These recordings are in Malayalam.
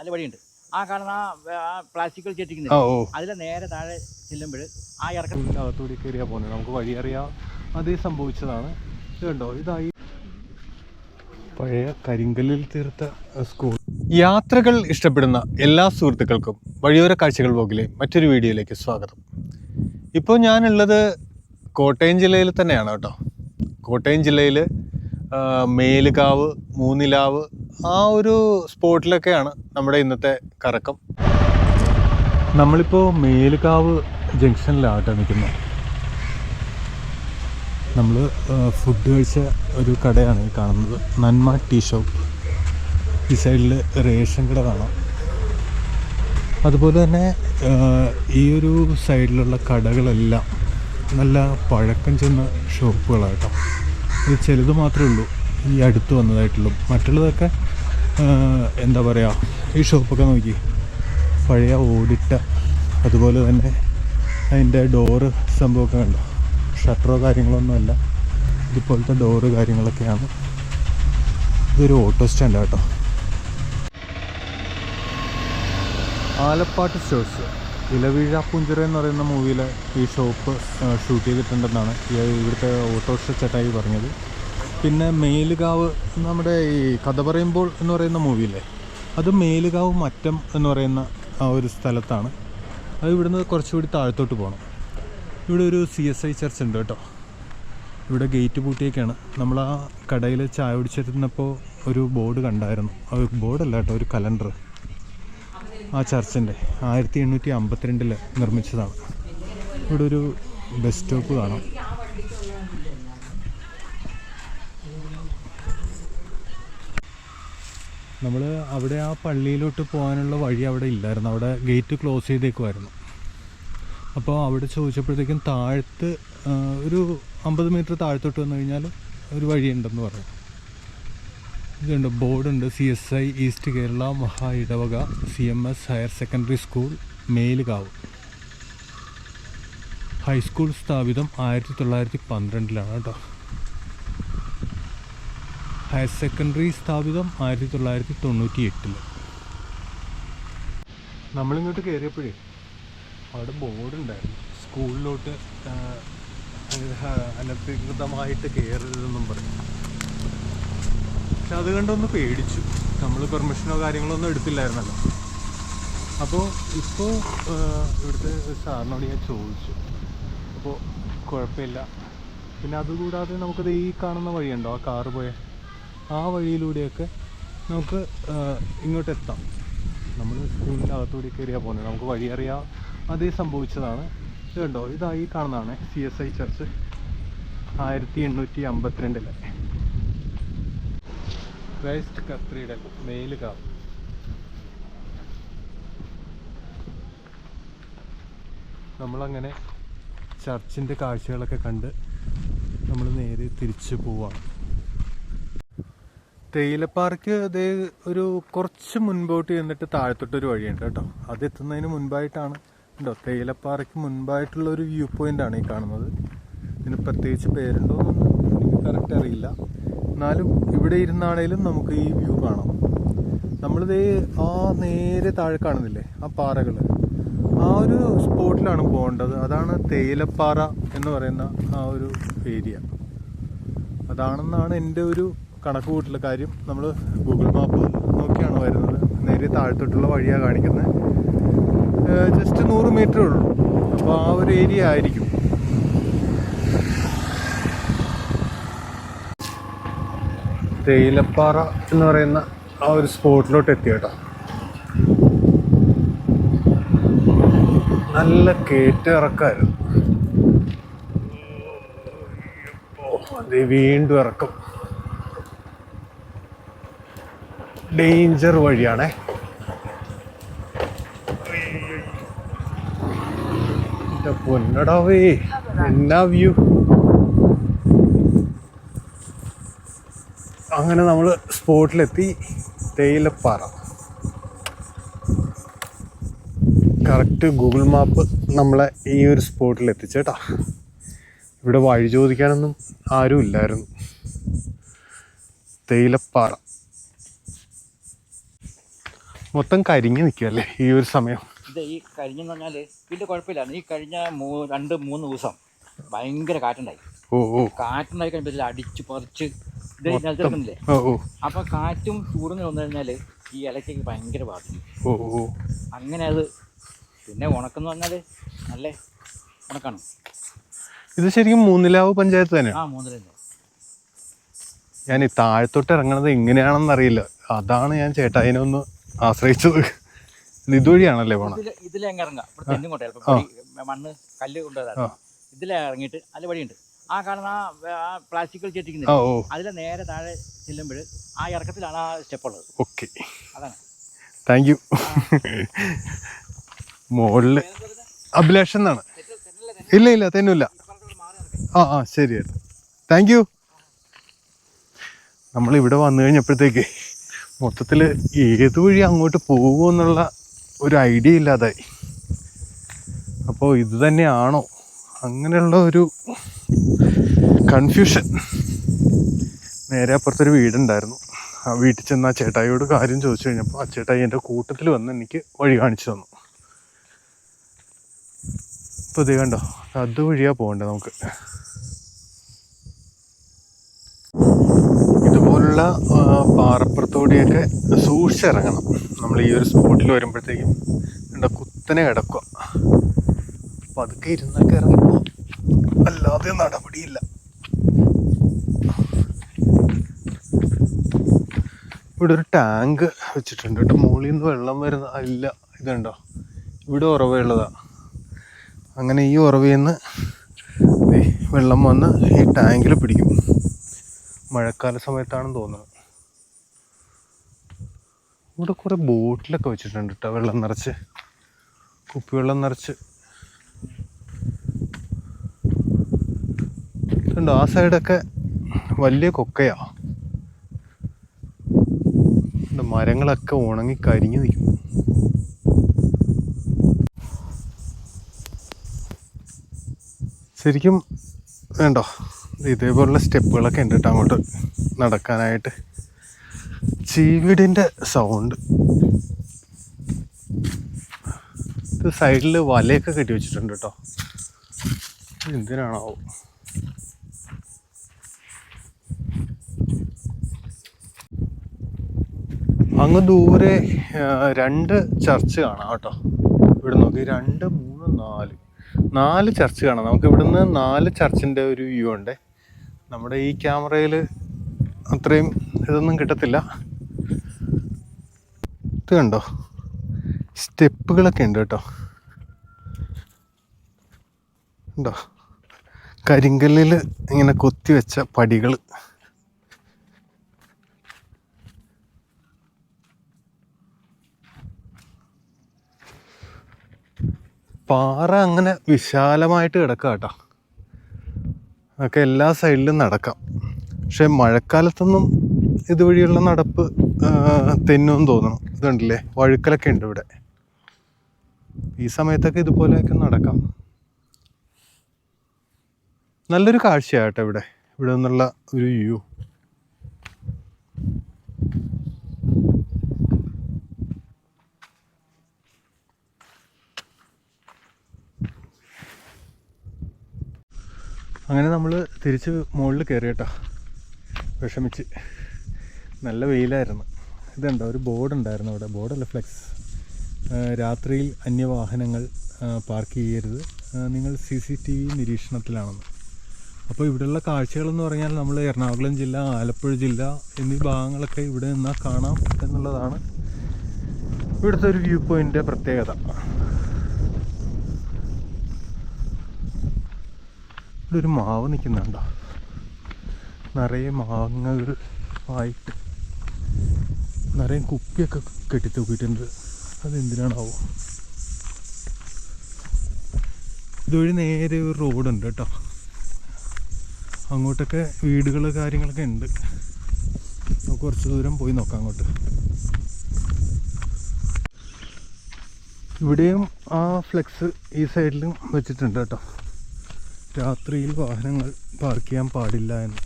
അതിൽ വഴിയുണ്ട്. ആ കാണുന്ന ആ- പ്ലാസ്റ്റിക്കൽ ആ ചെട്ടിക്കുന്നത് ഓ. അതിലെ നേരെ താഴെ ചെല്ലുമ്പോൾ ആ ഇറക്കം അകത്തൂടി കയറിയാ പോകുന്നത് നമുക്ക് വഴിയറിയാം അതേ സംഭവിച്ചതാണ്. ഇത് കണ്ടോ? ഇതായി. പഴയ കരിങ്കല്ലിൽ തീർത്ത സ്കൂൾ. യാത്രകൾ ഇഷ്ടപ്പെടുന്ന എല്ലാ സുഹൃത്തുക്കൾക്കും വഴിയോര കാഴ്ചകൾ പോകിലെ മറ്റൊരു വീഡിയോയിലേക്ക് സ്വാഗതം. ഇപ്പോൾ ഞാനുള്ളത് കോട്ടയം ജില്ലയിൽ തന്നെയാണ് കേട്ടോ. കോട്ടയം ജില്ലയിൽ മേലുകാവ് മൂന്നിലാവ് ആ ഒരു സ്പോട്ടിലൊക്കെയാണ് നമ്മുടെ ഇന്നത്തെ കറക്കം. നമ്മളിപ്പോൾ മേലുകാവ് ജംഗ്ഷനിലാട്ടോ നിൽക്കുന്നത്. നമ്മൾ ഫുഡ് കഴിച്ച ഒരു കടയാണ് കാണുന്നത്. നന്മ ടീ ഷോപ്പ്. ഈ സൈഡിൽ റേഷൻ കട കാണാം. അതുപോലെ തന്നെ ഈ ഒരു സൈഡിലുള്ള കടകളെല്ലാം നല്ല പഴക്കം ചെന്ന ഷോപ്പുകളാട്ടോ. ഇത് ചിലത് മാത്രമേ ഉള്ളൂ. ഈ അടുത്ത് വന്നതായിട്ടുള്ളൂ മറ്റുള്ളതൊക്കെ എന്താ പറയുക ഈ ഷോപ്പൊക്കെ നോക്കി. പഴയ ഓടിട്ട അതുപോലെ തന്നെ അതിന്റെ ഡോറ് സംഭവമൊക്കെ കണ്ടോ? ഷട്ടറോ കാര്യങ്ങളൊന്നുമല്ല ഇതുപോലത്തെ ഡോറ് കാര്യങ്ങളൊക്കെയാണ്. ഇതൊരു ഓട്ടോ സ്റ്റാൻഡ് കേട്ടോ ആലപ്പാട്ട് സ്റ്റോഴ്സ് ഇലവീഴ പുഞ്ചിറ എന്ന് പറയുന്ന മൂവിയിലെ ഈ ഷോപ്പ് ഷൂട്ട് ചെയ്തിട്ടുണ്ടെന്നാണ് ഇവിടുത്തെ ഓട്ടോറിക്ഷ ചേട്ടായി പറഞ്ഞത്. പിന്നെ മേലുകാവ് നമ്മുടെ ഈ കഥ പറയുമ്പോൾ എന്ന് പറയുന്ന മൂവിയില്ലേ? അത് മേലുകാവ് മറ്റം എന്ന് പറയുന്ന ആ ഒരു സ്ഥലത്താണ്. അത് ഇവിടുന്ന് കുറച്ചുകൂടി താഴത്തോട്ട് പോകണം ഇവിടെ ഒരു സി എസ് ഐ ചർച്ച് ഉണ്ട് കേട്ടോ. ഇവിടെ ഗേറ്റ് പൂട്ടിയൊക്കെയാണ് നമ്മൾ ആ കടയിൽ ചായ കുടിച്ചിരുന്നപ്പോൾ ഒരു ബോർഡ് കണ്ടായിരുന്നു. ഒരു ബോർഡല്ല കേട്ടോ ഒരു കലണ്ടർ ആ ചർച്ചിന്റെ ആയിരത്തി എണ്ണൂറ്റി അമ്പത്തിരണ്ടിൽ നിർമ്മിച്ചതാണ്. ഇവിടെ ഒരു ബസ് സ്റ്റോപ്പ് കാണാം. നമ്മൾ അവിടെ ആ പള്ളിയിലോട്ട് പോകാനുള്ള വഴി അവിടെ ഇല്ലായിരുന്നു. അവിടെ ഗേറ്റ് ക്ലോസ് ചെയ്തേക്കുമായിരുന്നു അപ്പോൾ അവിടെ ചോദിച്ചപ്പോഴത്തേക്കും താഴത്ത് ഒരു അമ്പത് മീറ്റർ താഴത്തോട്ട് വന്നു കഴിഞ്ഞാൽ ഒരു വഴിയുണ്ടെന്ന് പറഞ്ഞു. ഇതുണ്ട് ബോർഡുണ്ട്. C S I east Kerala മഹാ ഇടവക C M S higher secondary school Melukavu. High school സ്ഥാപിതം ആയിരത്തി തൊള്ളായിരത്തി പന്ത്രണ്ടിലാണ് കേട്ടോ. ഹയർ സെക്കൻഡറി സ്ഥാപിതം ആയിരത്തി തൊള്ളായിരത്തി തൊണ്ണൂറ്റി എട്ടിൽ നമ്മളിങ്ങോട്ട് കയറിയപ്പോഴേ അവിടെ ബോർഡുണ്ടായിരുന്നു. സ്കൂളിലോട്ട് അനധികൃതമായിട്ട് കയറരുതെന്നും പറഞ്ഞു. പക്ഷെ അത് കണ്ടൊന്ന് പേടിച്ചു. നമ്മൾ പെർമിഷനോ കാര്യങ്ങളോ ഒന്നും എടുത്തില്ലായിരുന്നല്ലോ. അപ്പോൾ ഇപ്പോൾ ഇവിടുത്തെ സാറിനോട് ഞാൻ ചോദിച്ചു. അപ്പോൾ കുഴപ്പമില്ല. പിന്നെ അതുകൂടാതെ നമുക്കത് ഈ കാണുന്ന വഴിയുണ്ടോ? ആ കാറ് പോയ ആ വഴിയിലൂടെയൊക്കെ നമുക്ക് ഇങ്ങോട്ട് എത്താം നമ്മൾ സ്കൂളിന്റെ അകത്തൂടെ കയറിയാൽ പോകുന്നത് നമുക്ക് വഴി അറിയാം അതേ സംഭവിച്ചതാണ്. ഇത് കണ്ടോ? ഇതാ ഈ കാണുന്നതാണ് സി എസ് ഐ ചർച്ച് ആയിരത്തി എണ്ണൂറ്റി അമ്പത്തിരണ്ടിലെ ക്രൈസ്റ്റ് കത്രീഡൽ മേലുകാവ്. നമ്മളങ്ങനെ ചർച്ചിന്റെ കാഴ്ചകളൊക്കെ കണ്ട് നമ്മൾ നേരെ തിരിച്ചു പോവാണ്. തേയിലപ്പാറയ്ക്ക് അതേ ഒരു കുറച്ച് മുൻപോട്ട് ചെന്നിട്ട് താഴത്തോട്ടൊരു വഴിയുണ്ട് കേട്ടോ. അത് എത്തുന്നതിന് മുൻപായിട്ടാണ് ഉണ്ടോ തേയിലപ്പാറയ്ക്ക് മുൻപായിട്ടുള്ള ഒരു വ്യൂ പോയിന്റ് ആണ് ഈ കാണുന്നത്. ഇതിന് പ്രത്യേകിച്ച് പേരുണ്ടോ എനിക്ക് കറക്റ്റ് അറിയില്ല. എന്നാലും ഇവിടെ ഇരുന്നാണേലും നമുക്ക് ഈ വ്യൂ കാണാം. നമ്മളിതേ ആ നേരെ താഴെ കാണുന്നില്ലേ ആ പാറകൾ ആ ഒരു സ്പോട്ടിലാണ് പോകേണ്ടത്. അതാണ് തേയിലപ്പാറ എന്ന് പറയുന്ന ആ ഒരു ഏരിയ അതാണെന്നാണ് എന്റെ ഒരു കണക്ക് കൂട്ടില്ല കാര്യം നമ്മൾ ഗൂഗിൾ മാപ്പ് നോക്കിയാണ് വരുന്നത്. നേരെ താഴത്തോട്ടുള്ള വഴിയാണ് കാണിക്കുന്നത്. ജസ്റ്റ് നൂറ് മീറ്ററേ ഉള്ളൂ. അപ്പോൾ ആ ഒരു ഏരിയ ആയിരിക്കും. തേയിലപ്പാറ എന്ന് പറയുന്ന ആ ഒരു സ്പോട്ടിലോട്ട് എത്തി കേട്ടോ. നല്ല കയറ്റ ഇറക്കായിരുന്നു. അതെ വീണ്ടും ഇറക്കം. ഡേഞ്ചർ വഴിയാണേ. പൊന്നടാവേ എന്നാ വ്യൂ? അങ്ങനെ നമ്മൾ സ്പോട്ടിലെത്തി തേയിലപ്പാറ. കറക്റ്റ് ഗൂഗിൾ മാപ്പ് നമ്മളെ ഈ ഒരു സ്പോട്ടിൽ എത്തിച്ചേട്ടാ ഇവിടെ വഴി ചോദിക്കാനൊന്നും ആരും ഇല്ലായിരുന്നു തേയിലപ്പാറ. മൊത്തം കരിഞ്ഞു നിൽക്കുകയല്ലേ ഈ ഒരു സമയം? ഇത് ഈ കരിഞ്ഞെന്ന് പറഞ്ഞാൽ വലിയ കുഴപ്പമില്ല. ഈ കഴിഞ്ഞ മൂ രണ്ട് മൂന്ന് ദിവസം ഭയങ്കര കാറ്റുണ്ടായി. ഓ ഓ. കാറ്റുണ്ടായി കഴിഞ്ഞാൽ അടിച്ച് പറിച്ച് ഇത് നിലത്തിറക്കുന്നില്ലേ? ഓ ഓ. അപ്പോൾ കാറ്റും ചൂടും വന്നു കഴിഞ്ഞാൽ ഈ ഇലയ്ക്ക് ഭയങ്കര ബാധിക്കും. ഓ ഓ അങ്ങനെ അത് പിന്നെ ഉണക്കെന്ന് പറഞ്ഞാൽ നല്ല ഉണക്കാണ്. ഇത് ശരിക്കും മൂന്നിലാവ് പഞ്ചായത്ത് തന്നെ? ആ മൂന്നില ഞാൻ ഈ താഴത്തോട്ട് ഇറങ്ങണത് എങ്ങനെയാണെന്നറിയില്ല അതാണ് ഞാൻ ചേട്ടാ ഒന്ന് ആശ്രയിച്ചത്. ഇത് ഇതുവഴിയാണല്ലേ പോണ ഇതിൽ ഇതിലെങ്ങ് ഇറങ്ങാം ഇവിടെ തെന്നും കൊണ്ടേ മണ്ണ് കല്ല് കൊണ്ടുവരാം ഇതിലെ ഇറങ്ങിയിട്ട് അതിൽ വഴിയുണ്ട്. ആ കാണുന്ന ആ- പ്ലാസ്റ്റിക്കൽ ആ അതിലെ നേരെ താഴെ ചെല്ലുമ്പോൾ ആ ഇറക്കത്തിലാണ് ആ സ്റ്റെപ്പ് ഉള്ളത് ഓക്കെ. അതാണ്. Thank you. മുകളിൽ അഭിലാഷ് എന്നാണ്? ഇല്ല ഇല്ല തന്നില്ല ആ ആ ശരി താങ്ക് യു. നമ്മളിവിടെ വന്നു കഴിഞ്ഞപ്പോഴത്തേക്ക് മൊത്തത്തിൽ ഏത് വഴി അങ്ങോട്ട് പോകുമെന്നുള്ള ഒരു ഐഡിയ ഇല്ലാതായി. അപ്പോൾ ഇത് തന്നെയാണോ? അങ്ങനെയുള്ള ഒരു കൺഫ്യൂഷൻ നേരെ അപ്പുറത്തൊരു വീടുണ്ടായിരുന്നു. ആ വീട്ടിൽ ചെന്ന് ആ ചേട്ടായിയോട് കാര്യം ചോദിച്ചു കഴിഞ്ഞപ്പോൾ ആ ചേട്ടായി എന്റെ കൂട്ടത്തിൽ വന്ന് എനിക്ക് വഴി കാണിച്ചു തന്നു. ഇപ്പോൾ ഇത് കണ്ടോ? അതുവഴിയാ പോകേണ്ടത് നമുക്ക്. ആ, പാറപ്പുറത്തൂടെയൊക്കെ സൂക്ഷിച്ചിറങ്ങണം. നമ്മൾ ഈ ഒരു സ്പോട്ടിൽ വരുമ്പോഴത്തേക്കും എന്താ കുത്തനെ കിടക്കുക. അപ്പം അതൊക്കെ ഇരുന്നൊക്കെ ഇറങ്ങുമ്പോൾ അല്ലാതെ നടപടിയില്ല. ഇവിടെ ഒരു ടാങ്ക് വെച്ചിട്ടുണ്ട് കേട്ടോ. മുകളിൽ നിന്ന് വെള്ളം വരുന്ന ഇല്ല ഇതുണ്ടോ? ഇവിടെ ഉറവുള്ളതാ അങ്ങനെ ഈ ഉറവയിൽ നിന്ന് വെള്ളം വന്ന് ഈ ടാങ്കിൽ പിടിക്കും. മഴക്കാല സമയത്താണെന്ന് തോന്നുന്നു. ഇവിടെ കുറേ ബോട്ടിലൊക്കെ വെച്ചിട്ടുണ്ട് കേട്ടോ വെള്ളം നിറച്ച്. കുപ്പിവെള്ളം നിറച്ച്. കണ്ടോ ആ സൈഡൊക്കെ വലിയ കൊക്കയാ. മരങ്ങളൊക്കെ ഉണങ്ങി കരിഞ്ഞു നിൽക്കും. ശരിക്കും വേണ്ടോ? ഇതേപോലുള്ള സ്റ്റെപ്പുകളൊക്കെ ഉണ്ട് കേട്ടോ അങ്ങോട്ട് നടക്കാനായിട്ട്. ചീവിടിന്റെ സൗണ്ട് ഇത് സൈഡിൽ വലയൊക്കെ കെട്ടി വെച്ചിട്ടുണ്ട് കേട്ടോ. എന്തിനാണോ അങ്ങ് ദൂരെ രണ്ട് ചർച്ച് കാണാം കേട്ടോ. ഇവിടെ നോക്കി രണ്ട് മൂന്ന് നാല്. നാല് ചർച്ച് കാണാം. നമുക്ക് ഇവിടുന്ന് നാല് ചർച്ചിന്റെ ഒരു വ്യൂ ഉണ്ട്. നമ്മുടെ ഈ ക്യാമറയിൽ അത്രയും ഇതൊന്നും കിട്ടത്തില്ല. ഇത് കണ്ടോ? സ്റ്റെപ്പുകളൊക്കെ ഉണ്ട് കേട്ടോ. ഉണ്ടോ കരിങ്കല്ലിൽ ഇങ്ങനെ കൊത്തി വെച്ച പടികൾ. പാറ അങ്ങനെ വിശാലമായിട്ട് കിടക്കുക കേട്ടോ. അതൊക്കെ എല്ലാ സൈഡിലും നടക്കാം. പക്ഷേ മഴക്കാലത്തൊന്നും ഇതുവഴിയുള്ള നടപ്പ് തെന്നും തോന്നണം. ഇതുണ്ടല്ലേ? വഴുക്കലൊക്കെ ഉണ്ട് ഇവിടെ. ഈ സമയത്തൊക്കെ ഇതുപോലെയൊക്കെ നടക്കാം. നല്ലൊരു കാഴ്ചയാട്ടോ ഇവിടെ. ഇവിടെ നിന്നുള്ള ഒരു വ്യൂ. അങ്ങനെ നമ്മൾ തിരിച്ച് മുകളിൽ കയറി കേട്ടോ വിഷമിച്ച്. നല്ല വെയിലായിരുന്നു. ഇതുണ്ടോ? ഒരു ബോർഡ് ഉണ്ടായിരുന്നു അവിടെ. ബോർഡല്ല ഫ്ലെക്സ്. രാത്രിയിൽ അന്യവാഹനങ്ങൾ പാർക്ക് ചെയ്യരുത്. നിങ്ങൾ സി സി ടി വി നിരീക്ഷണത്തിലാണെന്ന്. അപ്പോൾ ഇവിടെയുള്ള കാഴ്ചകളെന്ന് പറഞ്ഞാൽ നമ്മൾ എറണാകുളം ജില്ല ആലപ്പുഴ ജില്ല എന്നീ ഭാഗങ്ങളൊക്കെ ഇവിടെ നിന്നാൽ കാണാം എന്നുള്ളതാണ് ഇവിടുത്തെ ഒരു വ്യൂ പോയിന്റെ പ്രത്യേകത. ഇവിടെ ഒരു മാവ് നിൽക്കുന്നുണ്ടോ നിറയെ മാങ്ങകൾ ആയിട്ട് നിറയെ കുപ്പിയൊക്കെ കെട്ടിത്തൂക്കിയിട്ടുണ്ട് അതെന്തിനാണാവോ? ഇതുവഴി നേരെ ഒരു റോഡുണ്ട് കേട്ടോ. അങ്ങോട്ടൊക്കെ വീടുകൾ കാര്യങ്ങളൊക്കെ ഉണ്ട്. നമുക്ക് കുറച്ച് ദൂരം പോയി നോക്കാം അങ്ങോട്ട്. ഇവിടെയും ആ ഫ്ലെക്സ് ഈ സൈഡിലും വെച്ചിട്ടുണ്ട് കേട്ടോ. രാത്രിയിൽ വാഹനങ്ങൾ പാർക്ക് ചെയ്യാൻ പാടില്ല എന്ന്.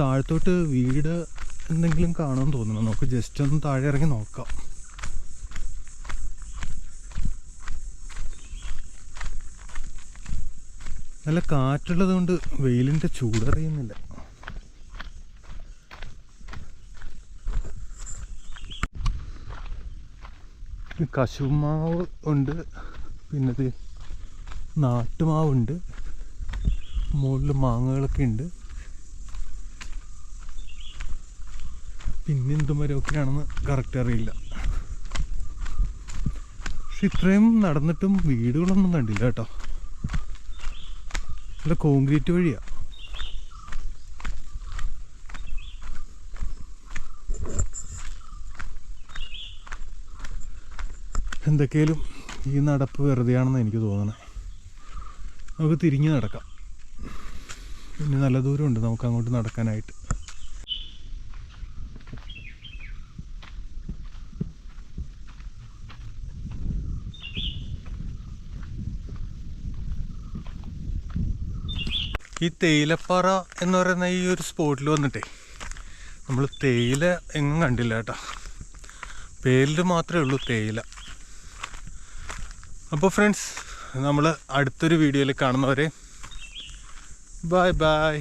താഴത്തോട്ട് വീട് എന്തെങ്കിലും കാണുമെന്ന് തോന്നുന്നു. നമുക്ക് ജസ്റ്റ് ഒന്ന് താഴെ ഇറങ്ങി നോക്കാം. നല്ല കാറ്റുള്ളത് കൊണ്ട് വെയിലിന്റെ ചൂടറിയുന്നില്ല കശുമാവ് ഉണ്ട്. പിന്നെ നാട്ടുമാവുണ്ട്. മുകളിൽ മാങ്ങകളൊക്കെ ഉണ്ട്. പിന്നെ എന്ത് മരമൊക്കെയാണെന്ന് കറക്റ്റ് അറിയില്ല. പക്ഷെ ഇത്രയും നടന്നിട്ടും വീടുകളൊന്നും കണ്ടില്ല കേട്ടോ. നല്ല കോൺക്രീറ്റ് വഴിയാ. എന്തൊക്കെയാലും ഈ നടപ്പ് വെറുതെയാണെന്ന് എനിക്ക് തോന്നണേ. നമുക്ക് തിരിഞ്ഞ് നടക്കാം. പിന്നെ നല്ല ദൂരമുണ്ട് നമുക്ക് അങ്ങോട്ട് നടക്കാനായിട്ട്. ഈ തേയിലപ്പാറ എന്ന് പറയുന്ന ഈ ഒരു സ്പോട്ടിൽ വന്നിട്ടേ നമ്മൾ തേയില എങ്ങും കണ്ടില്ല കേട്ടോ. പേരിൽ മാത്രമേ ഉള്ളൂ തേയില. അപ്പോൾ ഫ്രണ്ട്സ് നമ്മൾ അടുത്തൊരു വീഡിയോയിൽ കാണുന്നവരെ. Bye bye.